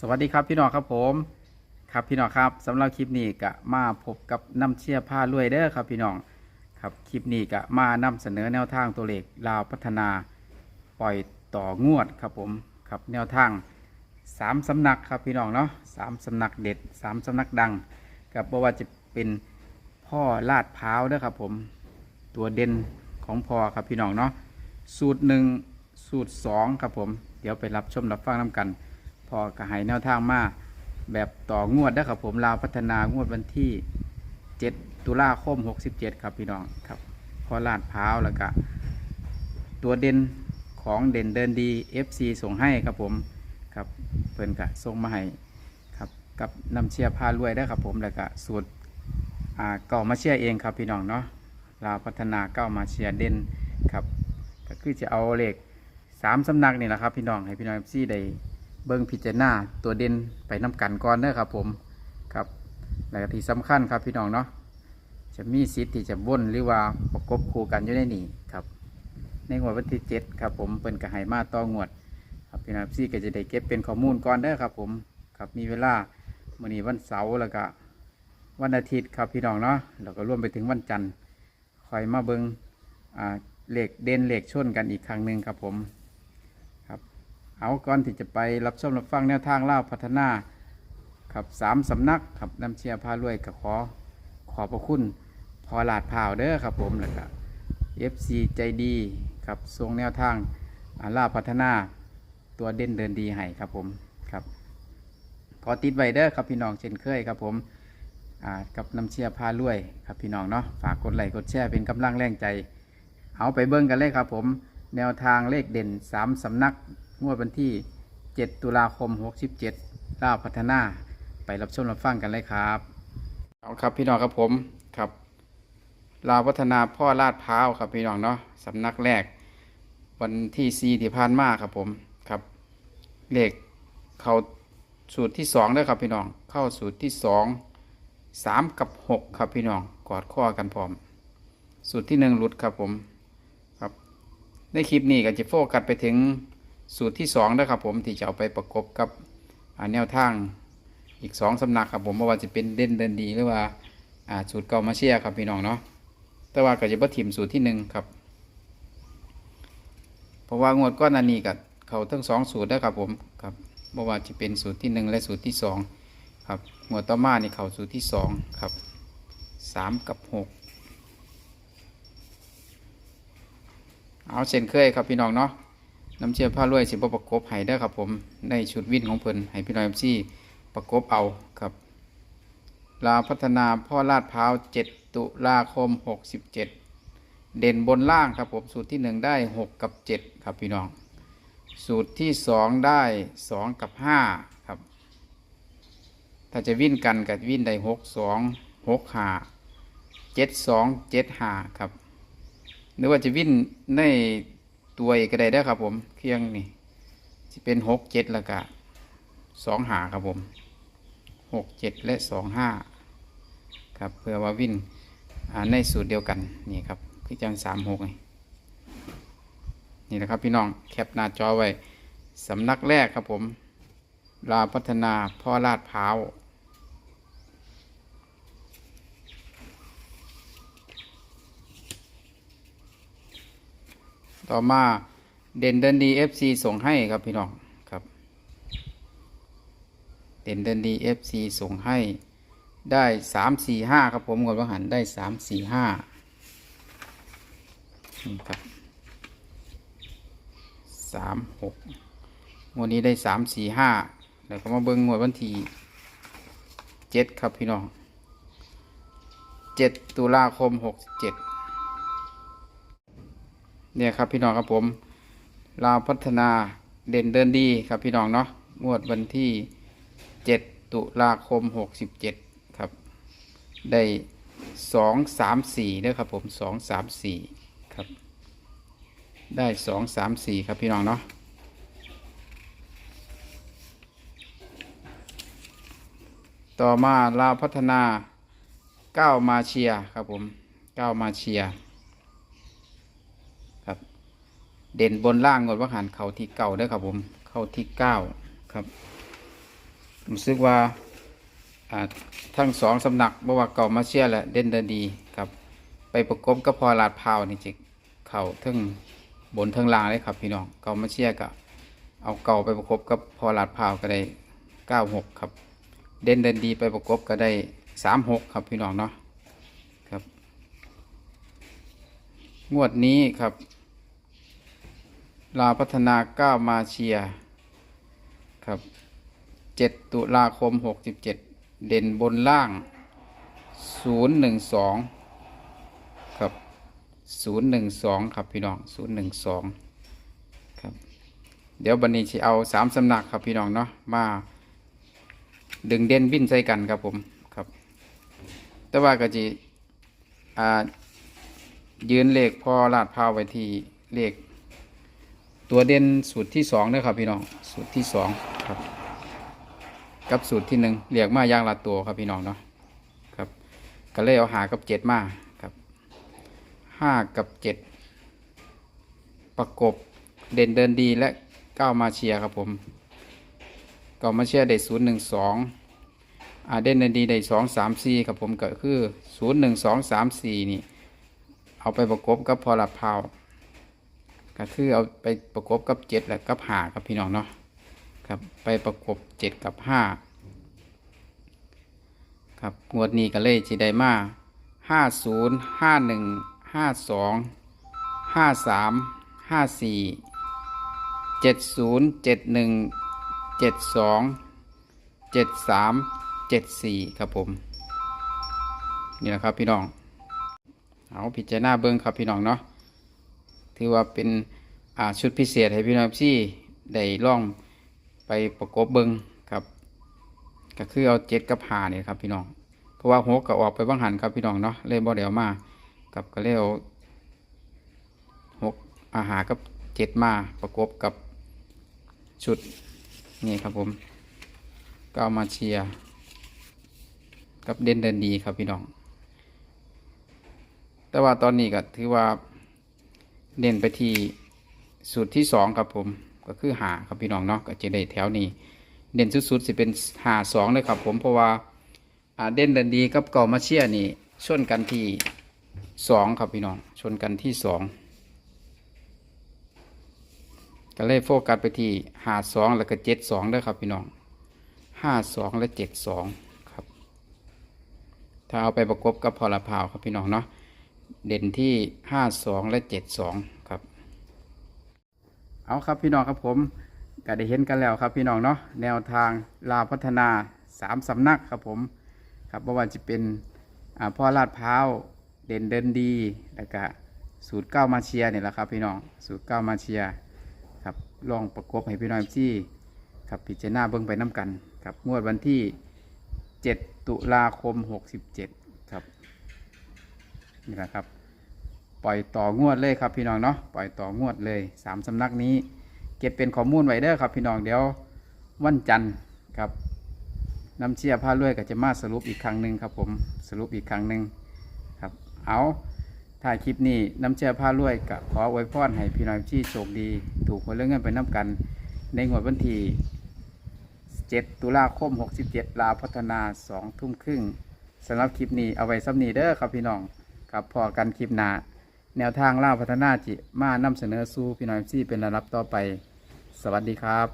สวัสดีครับพี่น้องครับผมครับพี่น้องครับสำหรับคลิปนี้ก็มาพบกับน้ำเชี่ยผ้ารวยเด้อครับพี่น้องครับคลิปนี้ก็มานำเสนอแนวทางตัวเลขลาวพัฒนา ปล่อยต่องวดครับผมครับแนวทางสามสำนักครับพี่น้องเนาะสามสำนักเด็ดสามสำนักดังกับบว่าจะเป็นพ่อลาดพร้าวเด้อครับผมตัวเด่นของพ่อครับพี่น้องเนาะสูตรหนึ่งสูตรสองครับผม เดี๋ยวไปรับชมรับฟังน้ำกัน พอกระหายแนวทางมาแบบต่องวดได้ครับผมลาวพัฒนางวดวันที่ 7 ตุลาคม 67 ครับพี่น้องครับ พอลาดพร้าวแล้วก็ตัวเด่นของเด่นเดินดี FC ส่งให้ครับผมครับเพิ่นกะส่งมาให้ครับกับนำเชียร์พารวยได้ครับผมแล้วก็สูตรอ่าเก่ามาเชียร์เองครับพี่น้องเนาะลาวพัฒนาเก้ามาเชียร์เด่นครับก็คือจะเอาเลขสามสำนักนี่แหละครับพี่น้องให้พี่น้อง FC ได้ เบิ้งพิจารณาตัวเด่นไปน้กันก่อนเด้อครับ ผมครับและที่สำคัญครับพี่น้องเนาะจะมีสิทธิ์ที่จะว่นหรือว่าประกบคู่กันอยู่ในนี้ครับ ในงวดวันที่เจ็ดครับ ผมเป็นกระหายมาต่องวดครับพี่น้องซี่ก็จะได้เก็บเป็นข้อมูลก่อนเด้อครับ ผมครับมีเวลามื่อนี้วันเสาร์แล้วก็วันอาทิตย์ครับพี่น้องเนาะแล้วก็ร่วมไปถึงวันจันทร์คอยมาเบิ้งอ่าเหล็กเด่นเหล็กชนกันอีกครั้งหนึ่งครับผม เอาก่อนที่จะไปรับชมรับฟังแนวทางเล่าพัฒนาครับสามสำนักครับน้ำเชียร์พารวยกับขอขอบพระคุณพอลาดพร้าวเด้อครับผมแล้วก็เอฟซีใจดีครับทรงแนวทางอาล่าพัฒนาตัวเด่นเดินดีให้ครับผมครับขอติดไว้เด้อครับพี่น้องเช่นเคยครับผมกับน้ำเชียร์พารวยครับพี่น้องเนาะฝากกดไลค์กดแชร์เป็นกำลังแรงใจ เอาไปเบิ้งกันเลยครับผม แนวทางเลขเด่นสามสำนัก งวดวันที่ 7 ตุลาคม 67ล่าวพัฒนาไปรับชมรับฟังกันเลยครับเอาครับพี่น้องครับผมครับลาวพัฒนาพ่อลาดพร้าวครับพี่น้องเนาะสำนักแรก วันที่4ที่ผ่านมาครับผมครับเลขเข้าสูตรที่2ด้วยครับพี่น้องเข้าสูตรที่2 3กับ6ครับพี่น้องกอดข้อกันพร้อม สูตรที่1หลุดครับผมครับในคลิปนี้ก็จะโฟกัสไปถึง สูตรที่สองนะครับผมที่จะเอาไปประกบกับแนวทางอีกสองสำนักครับผมว่าจะเป็นเด่นเดินดีหรือว่าสูตรเก่ามาเชียครับพี่น้องเนาะแต่ว่าก็จะบ่ถิ่มสูตรที่หนึ่งครับเพราะว่างวดก้อนอันนี้กับเขาทั้งสองสูตรนะครับผมครับไม่ว่าจะเป็นสูตรที่หนึ่งและสูตรที่สองครับงวดต่อมานี่เขาสูตรที่สองครับสามกับหกเอาเช่นเคยครับพี่น้องเนาะ น้ำเชื่อผ้ารวยสิบประกบให้ได้ครับผมในชุดวินของเพิ่นให้พี่น้อยเอ็มซีประกบเอาครับ ลาพัฒนาพ่อลาดพร้าวเจ็ดตุลาคมหกสิบเจ็ดเด่นบนล่างครับผมสูตรที่หนึ่งได้หกกับเจ็ดครับพี่น้อง สูตรที่สองได้สองกับห้าครับ ถ้าจะวิ่นกันกับวิ่นได้หกสองหกห้าเจ็ดสองเจ็ดห้าครับหรือว่าจะวิ่นใน ตัวเอกก็ได้ได้ครับผม เครื่องนี่จะเป็นหกเจ็ดล้วก็สองหาครับผมหกเจ็ดและสองห้าครับเพื่อว่าวิ่นในสูตรเดียวกันนี่ครับคือจังสามหกนี่นี่นะครับพี่น้องแคปหน้าจอไว้สำนักแรกครับผมลาพัฒนาพ่อลาดพร้าว ต่อมาเด่นเดินดีเอฟซีส่งให้ครับพี่น้องครับ เด่นเดินดีเอฟซีส่งให้ได้สามสี่ห้าครับผมกดว่าหันได้สามสี่ห้านี่ครับสามหกงวดนี้ได้สามสี่ห้าแล้วก็มาเบิ้งงวดวันที่เจ็ดครับพี่น้องเจ็ดตุลาคมหกเจ็ด เนี่ยครับพี่น้องครับผมลาวพัฒนาเด่นเดินดีครับพี่น้องเนาะงวดวันที่ 7 ตุลาคม 67 ครับ ได้ 2 3 4ด้วยครับผม 2 3 4 ครับ ได้ 2 3 4 ครับพี่น้องเนาะต่อมาลาวพัฒนาก้าวมาเชียครับผมก้าวมาเชียร์ เด่นบนล่างงดว่าหันเข่าที่เก่าเด้ครับผม เข่าที่เก้าครับรู้สึกว่าทั้งสองสำนักบว่าเก่ามาเชียแหละเด่นเดนดีครับ ไปประกบกับพอลาดพาวนี่จิเข่าทั้งบนทั้งล่างเลยครับพี่น้องเก่ามาเชียก็เอาเก่าไปประกบกับพอลาดพาวก็ได้เก้าหกครับ เด่นเดนดีไปประกบก็ได้สามหกครับพี่น้องเนาะครับ งวดนี้ครับ ลาพัฒนาก้าวมาเชียครับเจ็ดตุลาคมหกสิบเจ็ดเด่นบนล่างศูนย์หนึ่งสองครับศูนย์หนึ่งสองครับพี่น้องศูนย์หนึ่งสองครับเดี๋ยวบันนี้จะเอาสามสำนักครับพี่น้องเนาะมาดึงเด่นวิ่นใส่กันครับผมครับ แต่ว่าก็จะอ่ายืนเลขพอลาดพาวไว้ที่เลข ตัวเด่นสูตรที่สองเด้อครับพี่น้องสูตรที่สองครับกับสูตรที่หนึ่งเรียกมายางละตัวครับพี่น้องเนาะครับก็เลยเอาหากับเจ็ดมาครับห้ากับเจ็ดประกบเด่นเดินดีและก้าวมาเชียครับผมก้าวมาเชียได้ศูนย์หนึ่งสองอาเด่นเดินดีได้สองสามสี่ครับผมก็คือศูนย์หนึ่งสองสามสี่นี่เอาไปประกบกับพอลาดพาว ก็คือเอาไปประกบกับเจ็ดและกับห้าครับพี่น้องเนาะครับไปประกบเจ็ดกับห้าครับงวดนี้ก็เลยจีไดมาห้าศูนย์ห้าหนึ่งห้าสองห้าสามห้าสี่เจ็ดศูนย์เจ็ดหนึ่งเจ็ดสองเจ็ดสามเจ็ดสี่ครับผม นี่แหละครับพี่น้อง เอาพิจารณาเบิ้งครับพี่น้องเนาะ ถือว่าเป็นชุดพิเศษให้พี่น้องที่ได้ล่องไปประกบเบิงครับ ก็คือเอาเจ็ดกับหาเนี่ยครับพี่น้องเพราะว่าหกก็ออกไปบ้างหันครับพี่น้องเนาะเลยบ่เดี๋ยวมากับก็เลยเอาหกอาหารกับเจ็ดมาประกบกับชุดนี่ครับผมก็เอามาเชียร์กับเด่นเดินดีครับพี่น้อง แต่ว่าตอนนี้ก็ถือว่า เน้นไปที่สูตรที่สองครับผมก็คือหาครับพี่น้องเนาะก็จะได้แถวนี้เด่นสุดๆสิเป็นหาสองเลยครับผมเพราะว่าเด่นดันดีกับเก่ามาเชียนี่ชนกันที่สองครับพี่น้องชนกันที่สองก็เลยโฟกัสไปที่หาสองแล้วก็เจ็ดสองด้วยครับพี่น้องห้าสองและเจ็ดสองครับ ถ้าเอาไปประกบกับพอละพาวครับพี่น้องเนาะ เด่นที่ห้าสองและเจ็ดสองครับ เอาครับพี่น้องครับผมก็ได้เห็นกันแล้วครับพี่น้องเนาะแนวทางลาพัฒนาสามสำนักครับผมครับว่าจะเป็นอ่าพ่อลาดพร้าวเด่นเดินดีแล้วก็สูตรเก้ามาเชียร์นี่ยแหละครับพี่น้องสูตรเก้ามาเชียครับลองประกบให้พี่น้องที่ครับพิจารณาเบิ้งไปน้ำกันครับงวดวันที่ 7 ตุลาคม 67 นี่แหละครับ ปล่อยต่องวดเลยครับพี่น้องเนาะปล่อยต่องวดเลยสามสำนักนี้ เก็บเป็นข้อมูลไว้เด้อครับ พี่น้องเดี๋ยววันจันทร์ครับน้ำเชี่ยผ้าลวยก็จะมาสรุปอีกครั้งหนึ่งครับผมสรุปอีกครั้งหนึ่งครับเอาถ่ายคลิปนี้น้ำเชี่ยผ้าลวยก็ขออวยพรให้พี่น้องที่โชคดี ถูกหวยเรื่องเงินไปน้ำกัน ในงวดวันที่7ตุลาคม 67 ลาพัฒนา 2 ทุ่มครึ่งสำหรับคลิปนี้เอาไว้ซ้ำนี้เด้อครับพี่น้อง ครับพอกันคลิปหน้าแนวทางล่าพัฒนาจิมานำเสนอสู้พี่น้อยซี่เป็นระดับต่อไป สวัสดีครับ